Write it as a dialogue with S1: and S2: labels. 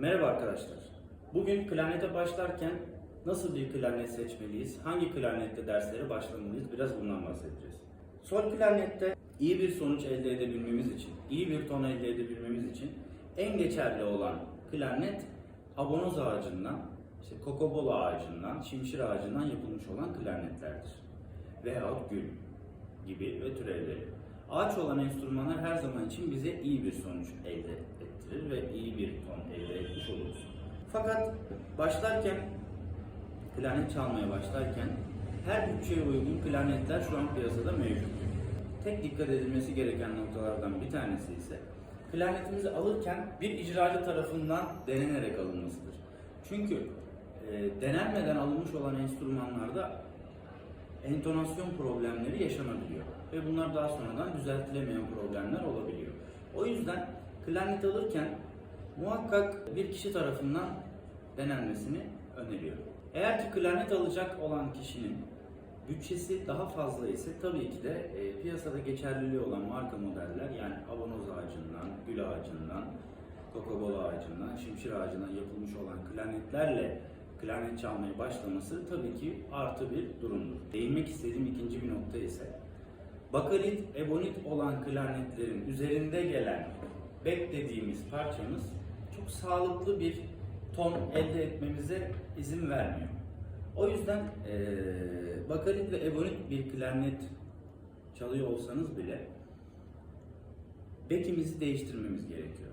S1: Merhaba arkadaşlar. Bugün klarnete başlarken nasıl bir klarnet seçmeliyiz, hangi klarnette derslere başlamalıyız biraz bundan bahsedeceğiz. Sol klarnette iyi bir sonuç elde edebilmemiz için, iyi bir ton elde edebilmemiz için en geçerli olan klarnet abonoz ağacından, işte kokobol ağacından, şimşir ağacından yapılmış olan klarnetlerdir. Veyahut gül gibi ve türevleri. Ağaç olan enstrümanlar her zaman için bize iyi bir sonuç elde ettirir ve iyi bir ton elde etmiş oluruz. Fakat başlarken, klarnet çalmaya başlarken her bütçeye uygun klarnetler şu an piyasada mevcut. Tek dikkat edilmesi gereken noktalardan bir tanesi ise klarnetimizi alırken bir icracı tarafından denenerek alınmasıdır. Çünkü e, denenmeden alınmış olan enstrümanlarda entonasyon problemleri yaşanabiliyor ve bunlar daha sonradan düzeltilemeyen problemler olabiliyor. O yüzden klarnet alırken muhakkak bir kişi tarafından denenmesini öneriyorum. Eğer ki klarnet alacak olan kişinin bütçesi daha fazla ise tabii ki de e, piyasada geçerliliği olan marka modeller yani abonoz ağacından, gül ağacından, kokobol ağacından, şimşir ağacından yapılmış olan klarnetlerle klarnet çalmaya başlaması tabii ki artı bir durumdur. Değinmek istediğim ikinci bir nokta ise bakalit, ebonit olan klarnetlerin üzerinde gelen bek dediğimiz parçamız sağlıklı bir ton elde etmemize izin vermiyor. O yüzden eee bakalit ve ebonit bir klarnet çalıyor olsanız bile bekimizi değiştirmemiz gerekiyor.